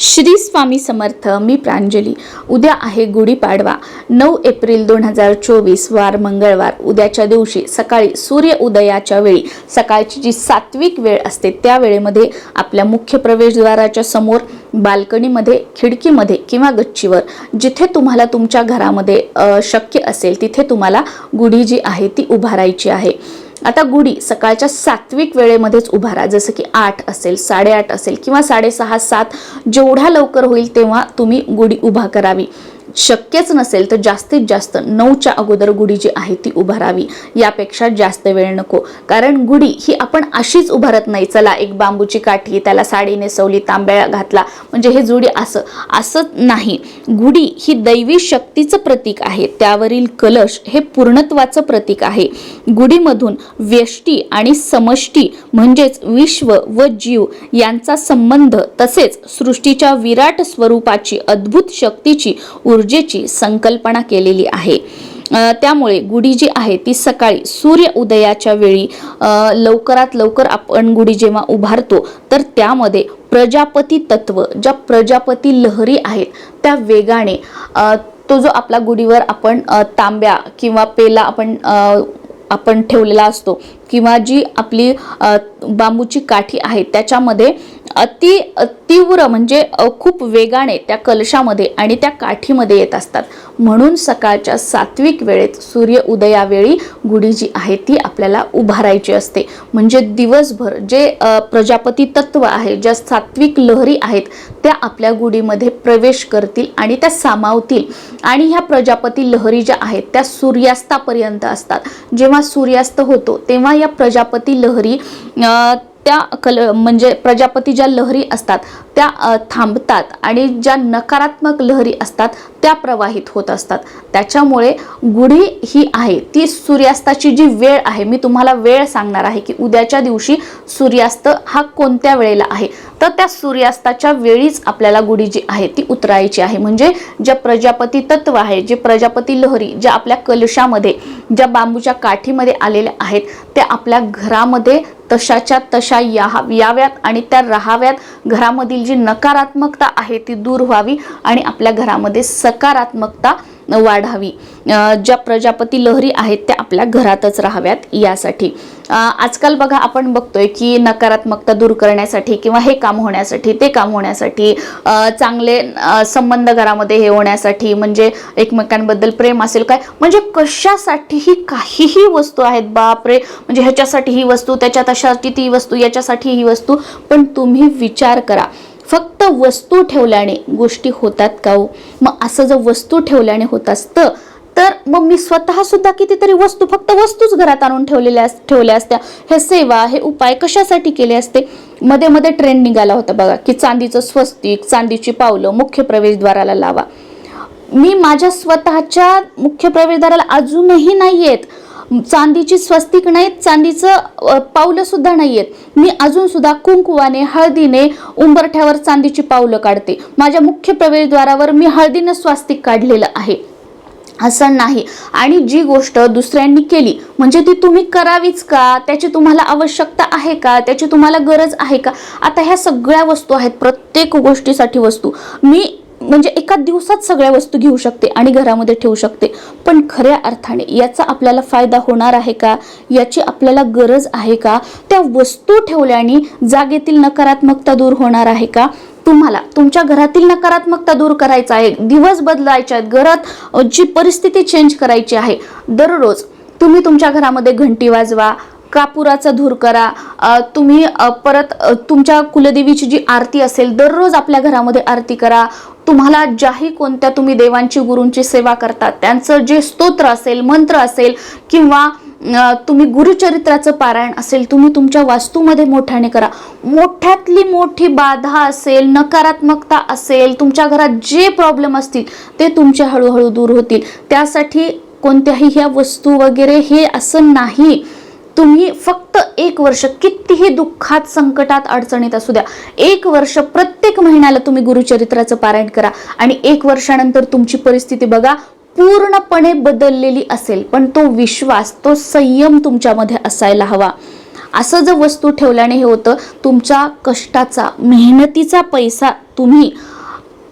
श्री स्वामी समर्थ मी प्रांजली. उद्या आहे गुढीपाडवा. नऊ एप्रिल दोन हजार चोवीस वार मंगळवार. उद्याच्या दिवशी सकाळी सूर्य उदयाच्या वेळी. सकाळची जी सात्विक वेळ असते त्या वेळेमध्ये आपल्या मुख्य प्रवेशद्वाराच्या समोर बाल्कनीमध्ये खिडकीमध्ये किंवा गच्चीवर जिथे तुम्हाला तुमच्या घरामध्ये शक्य असेल तिथे तुम्हाला गुढी जी आहे ती उभारायची आहे. आता गुढी सकाळच्या सात्विक वेळेमध्येच उभारा जसं की आठ असेल साडेआठ असेल किंवा साडेसहा सात जेवढ्या लवकर होईल तेव्हा तुम्ही गुढी उभा करावी. शक्यच नसेल तर जास्तीत जास्त नऊच्या अगोदर गुढी जी आहे ती उभारावी. यापेक्षा जास्त वेळ नको. कारण गुढी ही आपण अशीच उभारत नाही. चला एक बांबूची काठी त्याला साडी नेसवली तांब्या घातला. म्हणजे हे जुडी असं असं नाही. गुढी ही दैवी शक्तीचं प्रतीक आहे. त्यावरील कलश हे पूर्णत्वाचं प्रतीक आहे. गुढीमधून व्यष्टी आणि समष्टी म्हणजेच विश्व व जीव यांचा संबंध तसेच सृष्टीच्या विराट स्वरूपाची अद्भुत शक्तीची ऊर्जेची संकल्पना केलेली आहे. त्यामुळे गुढी जी आहे ती सकाळी सूर्य उदयाच्या वेळी लवकरात लवकर आपण गुढी जेव्हा उभारतो तर त्यामध्ये प्रजापती तत्व ज्या प्रजापती लहरी आहेत त्या वेगाने तो जो आपला गुढीवर आपण तांब्या किंवा पेला आपण आपण ठेवलेला असतो किंवा जी आपली बांबूची काठी आहे त्याच्यामध्ये अति तीव्र म्हणजे खूप वेगाने त्या कलशामध्ये आणि त्या काठीमध्ये येत असतात. म्हणून सकाळच्या सात्विक वेळेत सूर्य उदयावेळी गुढी जी आहे ती आपल्याला उभारायची असते. म्हणजे दिवसभर जे प्रजापती तत्व आहे ज्या सात्विक लहरी आहेत त्या आपल्या गुढीमध्ये प्रवेश करतील आणि त्या सामावतील. आणि ह्या प्रजापती लहरी ज्या आहेत त्या सूर्यास्तापर्यंत असतात. जेव्हा सूर्यास्त होतो तेव्हा या प्रजापती लहरी त्या कल म्हणजे प्रजापती ज्या लहरी असतात त्या थांबतात आणि ज्या नकारात्मक लहरी असतात त्या प्रवाहित होत असतात. त्याच्यामुळे गुढी ही आहे ती सूर्यास्ताची जी वेळ आहे मी तुम्हाला वेळ सांगणार आहे की उद्याच्या दिवशी सूर्यास्त हा कोणत्या वेळेला आहे? तर त्या सूर्यास्ताच्या वेळीच आपल्याला गुढी जी आहे ती उतरायची आहे. म्हणजे ज्या प्रजापती तत्व आहे जे प्रजापती लहरी ज्या आपल्या कलशामध्ये ज्या बांबूच्या काठीमध्ये आलेल्या आहेत त्या आपल्या घरामध्ये तशाच्या तशा या याव्यात आणि त्या राहाव्यात. घरामधील जी नकारात्मकता आहे ती दूर व्हावी आणि आपल्या घरामध्ये सकारात्मकता वाढावी. ज्या प्रजापती लहरी आहेत त्या आपल्या घरातच राहाव्यात यासाठी. आजकाल बघा आपण बघतोय की नकारात्मकता दूर करण्यासाठी किंवा हे काम होण्यासाठी ते काम होण्यासाठी चांगले संबंध घरामध्ये हे होण्यासाठी म्हणजे एकमेकांबद्दल प्रेम असेल काय? म्हणजे कशासाठीही काहीही वस्तू आहेत. बापरे! म्हणजे ह्याच्यासाठी ही वस्तू त्याच्या तशासाठी ती वस्तू याच्यासाठी ही वस्तू. पण तुम्ही विचार करा. फक्त वस्तू ठेवल्याने गोष्टी होतात का हो? मग असं जर वस्तू ठेवल्याने होत असतं तर मग मी स्वतः सुद्धा कितीतरी वस्तू फक्त वस्तूच घरात आणून ठेवलेल्या अस- ठेवल्या असत्या. हे सेवा हे उपाय कशासाठी केले असते? मध्ये मध्ये ट्रेंड निघाला होता बघा की चांदीचं स्वस्तिक चांदीची पावलं मुख्य प्रवेशद्वाराला लावा. मी माझ्या स्वतःच्या मुख्य प्रवेशद्वाराला अजूनही नाही आहेत चांदीची स्वस्तिक नाहीत चांदीचं पावलं सुद्धा नाहीयेत. मी अजून सुद्धा कुंकुवाने हळदीने उंबरठ्यावर चांदीची पावलं काढते. माझ्या मुख्य प्रवेशद्वारावर मी हळदीनं स्वास्तिक काढलेलं आहे. असं नाही. आणि जी गोष्ट दुसऱ्यांनी केली म्हणजे ती तुम्ही करावीच का? त्याची तुम्हाला आवश्यकता आहे का? त्याची तुम्हाला गरज आहे का? आता ह्या सगळ्या वस्तू आहेत प्रत्येक गोष्टीसाठी वस्तू. मी म्हणजे एका दिवसात सगळ्या वस्तू घेऊ शकते आणि घरामध्ये ठेवू शकते. पण खऱ्या अर्थाने याचा आपल्याला फायदा होणार आहे का? याची आपल्याला गरज आहे का? त्या वस्तू ठेवल्याने जागेतील नकारात्मकता दूर होणार आहे का? तुम्हाला तुमच्या घरातील नकारात्मकता दूर करायचा आहे. दिवस बदलायचे आहेत. घरात जी परिस्थिती चेंज करायची आहे. दररोज तुम्ही तुमच्या घरामध्ये घंटी वाजवा कापुराचा धूर करा. तुम्ही परत तुमच्या कुलदेवीची जी आरती असेल दररोज आपल्या घरामध्ये आरती करा. तुम्हाला ज्याही कोणत्या तुम्ही देवांची गुरूंची सेवा करतात त्यांचं जे स्तोत्र असेल मंत्र असेल किंवा तुम्ही गुरुचरित्राचं पारायण असेल तुम्ही तुमच्या वास्तूमध्ये मोठ्याने करा. मोठ्यातली मोठी बाधा असेल नकारात्मकता असेल तुमच्या घरात जे प्रॉब्लेम असतील ते तुमचे हळूहळू दूर होतील. त्यासाठी कोणत्याही ह्या वस्तू वगैरे हे असं नाही. तुम्ही फक्त एक वर्ष कितीही दुःखात संकटात अडचणीत असू द्या. एक वर्ष प्रत्येक महिन्याला तुम्ही गुरुचरित्राचं पारायण करा आणि एक वर्षानंतर तुमची परिस्थिती बघा पूर्णपणे बदललेली असेल पण तो विश्वास तो संयम तुमच्यामध्ये असायला हवा. असं जर वस्तू ठेवल्याने हे होतं तुमच्या कष्टाचा मेहनतीचा पैसा तुम्ही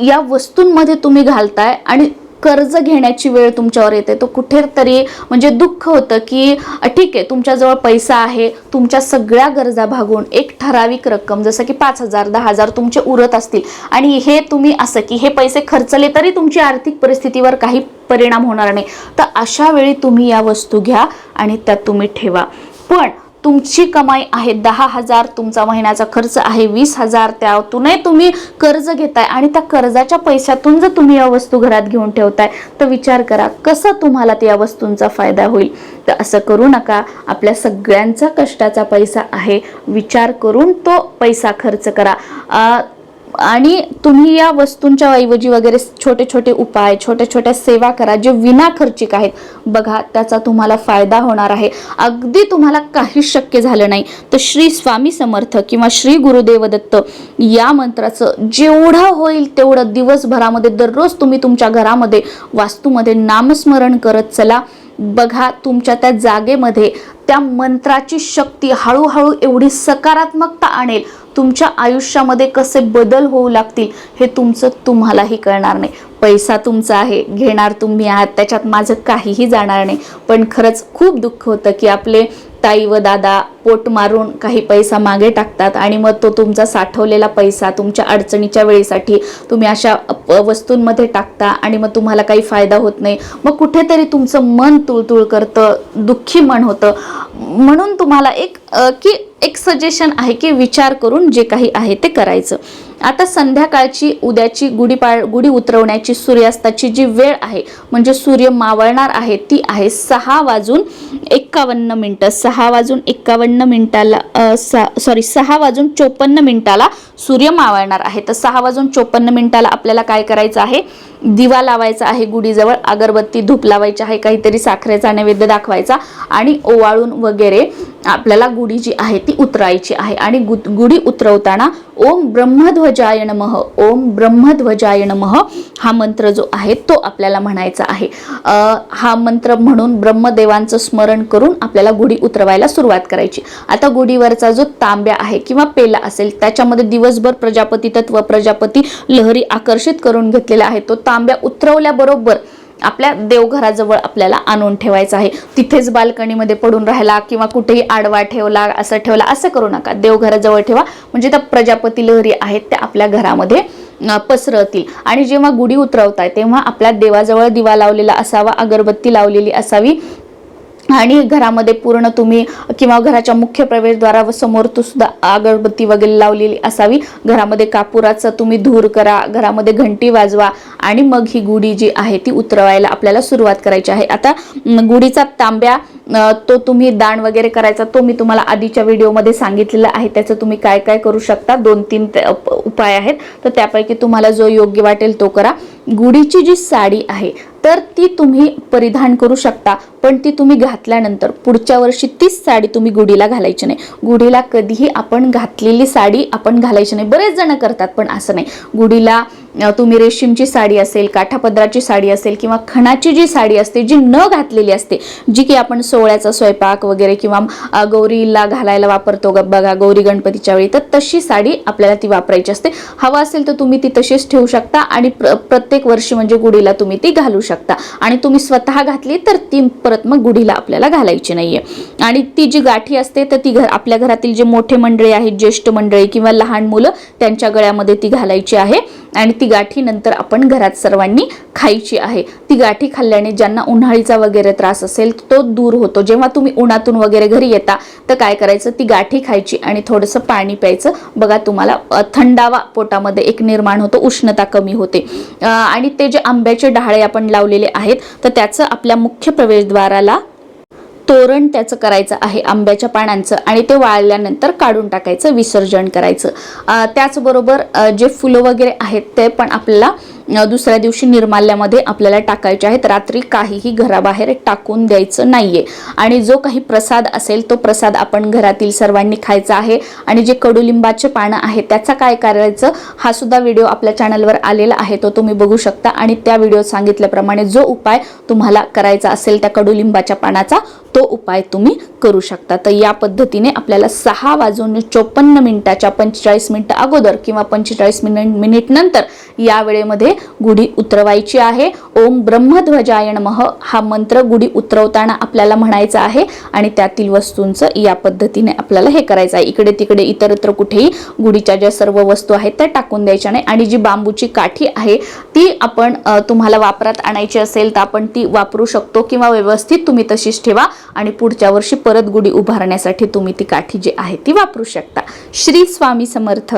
या वस्तूंमध्ये तुम्ही घालताय आणि कर्ज घेण्याची वेळ तुमच्यावर येते. तो कुठेतरी म्हणजे दुःख होतं की ठीक आहे तुमच्याजवळ पैसा आहे तुमच्या सगळ्या गरजा भागून एक ठराविक रक्कम जसं की पाच हजार दहा हजार तुमचे उरत असतील. आणि हे तुम्ही असं की हे पैसे खर्चले तरी तुमची आर्थिक परिस्थितीवर काही परिणाम होणार नाही. तर अशा वेळी तुम्ही या वस्तू घ्या आणि त्यात तुम्ही ठेवा. पण तुमची कमाई आहे दहा हजार तुमचा महिन्याचा खर्च आहे वीस हजार त्यातूनही तुम्ही कर्ज घेताय आणि त्या कर्जाच्या पैशातून जर तुम्ही या वस्तू घरात घेऊन ठेवताय तर विचार करा कसं तुम्हाला त्या वस्तूंचा फायदा होईल? तर असं करू नका. आपल्या सगळ्यांचा कष्टाचा पैसा आहे. विचार करून तो पैसा खर्च करा. आ, आणि तुम्ही या वस्तूंच्या ऐवजी वगैरे छोटे छोटे उपाय छोट्या छोट्या सेवा करा जे विनाखर्चिक आहेत. बघा त्याचा तुम्हाला फायदा होणार आहे. अगदी तुम्हाला काही शक्य झालं नाही तर श्री स्वामी समर्थ किंवा श्री गुरुदेवदत्त या मंत्राचं जेवढं होईल तेवढं दिवसभरामध्ये दररोज तुम्ही तुमच्या घरामध्ये वास्तूमध्ये नामस्मरण करत चला. बघा तुमच्या त्या जागेमध्ये त्या मंत्राची शक्ती हळूहळू एवढी सकारात्मकता आणेल. तुमच्या आयुष्यामध्ये कसे बदल होऊ लागतील हे तुमचं तुम्हालाही कळणार नाही. पैसा तुमचा आहे घेणार तुम्ही आहात त्याच्यात माझं काहीही जाणार नाही. पण खरंच खूप दुःख होतं की आपले ताई व दादा पोट मारून काही पैसा मागे टाकतात आणि मग तो तुमचा साठवलेला पैसा तुमच्या अडचणीच्या वेळेसाठी तुम्ही अशा वस्तूंमध्ये टाकता आणि मग तुम्हाला काही फायदा होत नाही. मग कुठेतरी तुमचं मन तुळतुळ करतं दुःखी मन होतं. म्हणून तुम्हाला एक की एक सजेशन आहे की विचार करून जे काही आहे ते करायचं. आता संध्याकाळची उद्याची गुढीपाड गुढी उतरवण्याची सूर्यास्ताची जी वेळ आहे म्हणजे सूर्य मावळणार आहे ती आहे सहा वाजून एक्कावन्न मिनटं. सहा वाजून एक्कावन्न मिनिटाला सॉरी सहा वाजून चोपन्न मिनिटाला सूर्य मावळणार आहे. तर सहा वाजून चोपन्न मिनिटाला आपल्याला काय करायचं आहे? दिवा लावायचा आहे गुढीजवळ अगरबत्ती धूप लावायची आहे काहीतरी साखरेचा नैवेद्य दाखवायचा आणि ओवाळून वगैरे आपल्याला गुढी जी आहे ती उतरायची आहे. आणि गु- गुढी उतरवताना ओम ब्रह्मध्वजाय नमः ओम ब्रह्मध्वजाय नमः हा मंत्र जो आहे तो आपल्याला म्हणायचा आहे. हा मंत्र म्हणून ब्रह्मदेवांचं स्मरण करून आपल्याला गुढी उतरवायला सुरुवात करायची. आता गुढीवरचा जो तांब्या आहे किंवा पेला असेल त्याच्यामध्ये दिवसभर प्रजापती तत्व प्रजापती लहरी आकर्षित करून घेतलेला आहे. तो तांब्या उतरवल्याबरोबर आपल्या देवघराजवळ आपल्याला आणून ठेवायचं आहे. तिथेच बाल्कनीमध्ये पडून राहिला किंवा कुठेही आडवा ठेवला असं ठेवला असं करू नका. देवघराजवळ ठेवा. म्हणजे त्या प्रजापती लहरी आहेत त्या आपल्या घरामध्ये पसरतील. आणि जेव्हा गुढी उतरवताय तेव्हा आपल्या देवाजवळ दिवा लावलेला असावा अगरबत्ती लावलेली असावी आणि घरामध्ये पूर्ण तुम्ही किंवा घराच्या मुख्य प्रवेशद्वारावर समोर तू सुद्धा अगरबत्ती वगैरे लावलेली असावी. घरामध्ये कापुराचं तुम्ही धूर करा घरामध्ये घंटी वाजवा आणि मग ही गुढी जी आहे ती उतरवायला आपल्याला सुरुवात करायची आहे. आता गुढीचा तांब्या तो तुम्ही दान वगैरे करायचा तो मी तुम्हाला आधीच्या व्हिडिओमध्ये सांगितलेला आहे. त्याचं तुम्ही काय काय करू शकता? दोन तीन उपाय आहेत. तर त्यापैकी तुम्हाला जो योग्य वाटेल तो करा. गुढीची जी साडी आहे तर ती तुम्ही परिधान करू शकता. पण ती तुम्ही घातल्यानंतर पुढच्या वर्षी तीच साडी तुम्ही गुढीला घालायची नाही. गुढीला कधीही आपण घातलेली साडी आपण घालायची नाही. बरेच जण करतात पण असं नाही. गुढीला तुम्ही रेशीमची साडी असेल काठापदराची साडी असेल किंवा खणाची जी साडी असते जी न घातलेली असते जी की आपण सोहळ्याचा स्वयंपाक वगैरे किंवा गौरीला घालायला वापरतो ग- बघा गौरी गणपतीच्या वेळी तर तशी साडी आपल्याला ती वापरायची असते. हवा असेल तर तुम्ही ती तशीच ठेवू शकता आणि प्र प्रत्येक वर्षी म्हणजे गुढीला तुम्ही ती घालू शकता. आणि तुम्ही स्वतः घातली तर ती परत मग गुढीला आपल्याला घालायची नाहीये. आणि ती जी गाठी असते तर ती घर आपल्या घरातील जे मोठे मंडळी आहेत ज्येष्ठ मंडळी किंवा लहान मुलं त्यांच्या गळ्यामध्ये ती घालायची आहे. आणि ती गाठी नंतर आपण घरात सर्वांनी खायची आहे. ती गाठी खाल्ल्याने ज्यांना उन्हाळीचा वगैरे त्रास असेल तो दूर होतो. जेव्हा तुम्ही उन्हातून वगैरे घरी येता तर काय करायचं? ती गाठी खायची आणि थोडंसं पाणी प्यायचं. बघा तुम्हाला थंडावा पोटामध्ये एक निर्माण होतो उष्णता कमी होते. आणि ते जे आंब्याचे डहाळे आपण लावलेले आहेत तर त्याचं आपल्या मुख्य प्रवेशद्वाराला तोरण त्याचं करायचं आहे आंब्याच्या पानांचं आणि ते वाळल्यानंतर काढून टाकायचं विसर्जन करायचं. त्याचबरोबर जे फुलं वगैरे आहेत ते पण आपल्याला दुसऱ्या दिवशी निर्माल्यामध्ये आपल्याला टाकायचे आहेत. रात्री काहीही घराबाहेर टाकून द्यायचं नाहीये. आणि जो काही प्रसाद असेल तो प्रसाद आपण घरातील सर्वांनी खायचा आहे. आणि जे कडुलिंबाचे पानं आहे त्याचा काय करायचं हा सुद्धा व्हिडिओ आपल्या चॅनलवर आलेला आहे तो तुम्ही बघू शकता. आणि त्या व्हिडिओ सांगितल्याप्रमाणे जो उपाय तुम्हाला करायचा असेल त्या कडुलिंबाच्या पानाचा तो उपाय तुम्ही करू शकता. तर या पद्धतीने आपल्याला सहा वाजून चोपन्न मिनिटाच्या पंचेचाळीस मिनिटं अगोदर किंवा पंचेचाळीस मिनिट मिनिट नंतर या वेळेमध्ये गुढी उतरवायची आहे. ओम ब्रह्मध्वजायण मह हा मंत्र गुढी उतरवताना आपल्याला म्हणायचा आहे आणि त्यातील वस्तूंचं या पद्धतीने आपल्याला हे करायचं आहे. इकडे तिकडे इतरत्र कुठेही गुढीच्या ज्या सर्व वस्तू आहेत त्या टाकून द्यायच्या नाही. आणि जी बांबूची काठी आहे ती आपण तुम्हाला वापरात आणायची असेल तर आपण ती वापरू शकतो किंवा व्यवस्थित तुम्ही तशीच ठेवा. आणि पुढच्या वर्षी परत गुढी उभारण्यासाठी तुम्ही ती काठी जी आहे ती वापरू शकता. श्री स्वामी समर्थ.